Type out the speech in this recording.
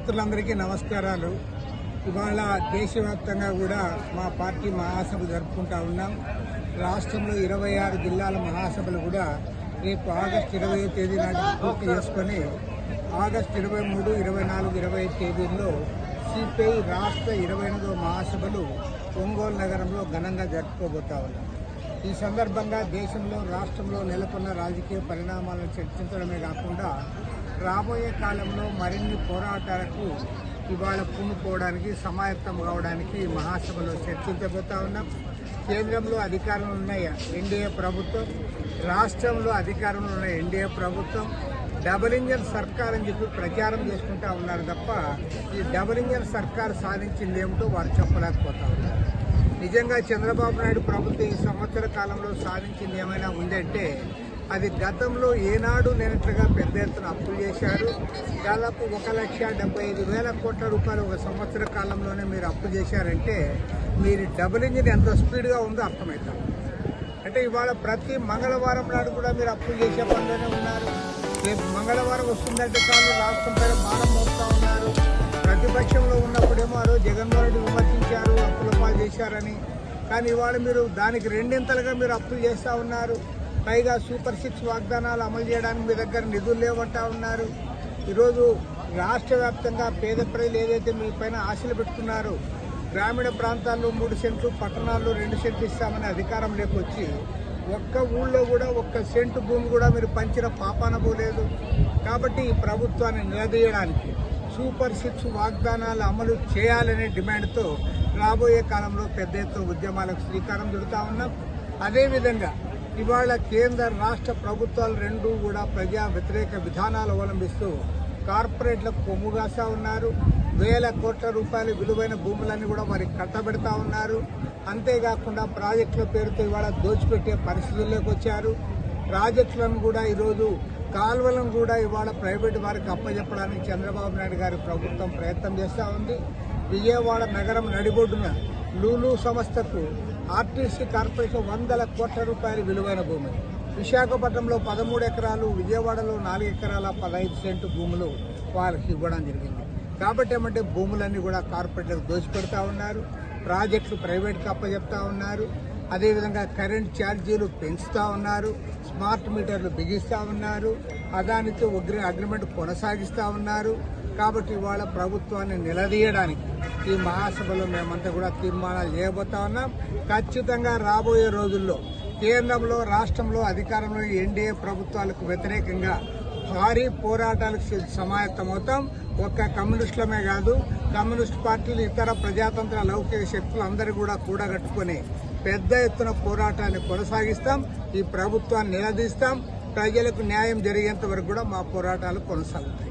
మిత్రులందరికీ నమస్కారాలు. ఇవాళ దేశవ్యాప్తంగా కూడా మా పార్టీ మహాసభ జరుపుకుంటా ఉన్నాం. రాష్ట్రంలో ఇరవై ఆరు జిల్లాల మహాసభలు కూడా రేపు ఆగస్టు ఇరవై తేదీ నాటి పూర్తి చేసుకొని ఆగస్టు ఇరవై మూడు ఇరవై నాలుగు ఇరవై ఐదు తేదీల్లో సిపిఐ రాష్ట్ర ఇరవై ఎనిమిదో మహాసభలు ఒంగోలు నగరంలో ఘనంగా జరుపుకోబోతా ఉన్నాం. ఈ సందర్భంగా దేశంలో రాష్ట్రంలో నెలకొన్న రాజకీయ పరిణామాలను చర్చించడమే కాకుండా రాబోయే కాలంలో మరిన్ని పోరాటాలకు ఇవాళ పూనుకోవడానికి సమాయత్తం కావడానికి మహాసభలో చర్చించబోతా ఉన్నాం. కేంద్రంలో అధికారంలో ఉన్న ఎన్డీఏ ప్రభుత్వం రాష్ట్రంలో అధికారంలో ఉన్న ఎన్డీఏ ప్రభుత్వం డబుల్ ఇంజన్ సర్కార్ అని చెప్పి ప్రచారం చేసుకుంటా ఉన్నారు తప్ప ఈ డబుల్ ఇంజన్ సర్కార్ సాధించింది ఏమిటో వారు చెప్పలేకపోతా ఉన్నారు. నిజంగా చంద్రబాబు నాయుడు ప్రభుత్వం ఈ సంవత్సర కాలంలో సాధించింది ఏమైనా ఉందంటే అది గతంలో ఏనాడు లేనట్లుగా పెద్ద ఎత్తున అప్పులు చేశారు దాదాపు ఒక లక్ష డెబ్బై ఐదు వేల కోట్ల రూపాయలు ఒక సంవత్సర కాలంలోనే మీరు అప్పు చేశారంటే మీరు డబుల్ ఇంజిన్ ఎంత స్పీడ్గా ఉందో అర్థమవుతాం అంటే ఇవాళ ప్రతి మంగళవారం నాడు కూడా మీరు అప్పులు చేసే పనిలోనే ఉన్నారు. రేపు మంగళవారం వస్తుందంటే చాలు రాష్ట్రం పైన భారం మోపుతా ఉన్నారు. ప్రతిపక్షంలో ఉన్నప్పుడేమో ఆ రోజు జగన్మోహన్ రెడ్డి చేశారని. కానీ ఇవాళ మీరు దానికి రెండింతలుగా మీరు అప్పులు చేస్తూ ఉన్నారు. పైగా సూపర్ సిక్స్ వాగ్దానాలు అమలు చేయడానికి మీ దగ్గర నిధులు లేవంటా ఉన్నారు. ఈరోజు రాష్ట్ర వ్యాప్తంగా పేద ప్రజలు ఏదైతే మీ పైన ఆశలు పెట్టుకున్నారో గ్రామీణ ప్రాంతాల్లో మూడు సెంట్లు పట్టణాల్లో రెండు సెంట్లు ఇస్తామని అధికారం లేకొచ్చి ఒక్క ఊళ్ళో కూడా ఒక్క సెంటు భూమి కూడా మీరు పంచిన పాపాన పోలేదు కాబట్టి ఈ ప్రభుత్వాన్ని నిలదీయడానికి సూపర్ సిక్స్ వాగ్దానాలు అమలు చేయాలనే డిమాండ్తో రాబోయే కాలంలో పెద్ద ఎత్తున ఉద్యమాలకు శ్రీకారం చుడుతా ఉన్నాం. అదేవిధంగా ఇవాళ కేంద్ర రాష్ట్ర ప్రభుత్వాలు రెండూ కూడా ప్రజా వ్యతిరేక విధానాలు అవలంబిస్తూ కార్పొరేట్లకు కొమ్ముగాసా ఉన్నారు. వేల కోట్ల రూపాయల విలువైన భూములన్నీ కూడా వారికి కట్టబెడతా ఉన్నారు. అంతేకాకుండా ప్రాజెక్టుల పేరుతో ఇవాళ దోచిపెట్టే పరిస్థితుల్లోకి వచ్చారు. ప్రాజెక్టులను కూడా ఈరోజు కాల్వలను కూడా ఇవాళ ప్రైవేట్ వారికి అప్పచెప్పడానికి చంద్రబాబు నాయుడు గారి ప్రభుత్వం ప్రయత్నం చేస్తూ ఉంది. విజయవాడ నగరం నడిబొడ్డున లూలు సంస్థకు ఆర్టీసీ కార్పొరేషన్ వందల కోట్ల రూపాయల విలువైన భూమి. విశాఖపట్నంలో పదమూడు ఎకరాలు విజయవాడలో నాలుగు ఎకరాల పదహైదు సెంటు భూములు వాళ్ళకి ఇవ్వడం జరిగింది. కాబట్టి ఏమంటే భూములన్నీ కూడా కార్పొరేట్లకు దోచిపెడతా ఉన్నారు ప్రాజెక్టులు ప్రైవేట్కి అప్పచెప్తా ఉన్నారు అదేవిధంగా కరెంట్ ఛార్జీలు పెంచుతూ ఉన్నారు స్మార్ట్ మీటర్లు బిగిస్తూ ఉన్నారు అదానితో ఉగ్ర అగ్రిమెంట్ కొనసాగిస్తూ ఉన్నారు కాబట్టి ఇవాళ ప్రభుత్వాన్ని నిలదీయడానికి ఈ మహాసభలో మేమంతా కూడా తీర్మానాలు చేయబోతా ఉన్నాం. ఖచ్చితంగా రాబోయే రోజుల్లో కేంద్రంలో రాష్ట్రంలో అధికారంలో ఎన్డీఏ ప్రభుత్వాలకు వ్యతిరేకంగా భారీ పోరాటాలకు సమాయత్తమవుతాం. ఒక్క కమ్యూనిస్టులమే కాదు కమ్యూనిస్ట్ పార్టీలు ఇతర ప్రజాతంత్ర లౌకిక శక్తులు అందరూ కూడా కూడగట్టుకుని పెద్ద ఎత్తున పోరాటాన్ని కొనసాగిస్తాం. ఈ ప్రభుత్వాన్ని నిలదీస్తాం. ప్రజలకు న్యాయం జరిగేంత వరకు కూడా మా పోరాటాలు కొనసాగుతాయి.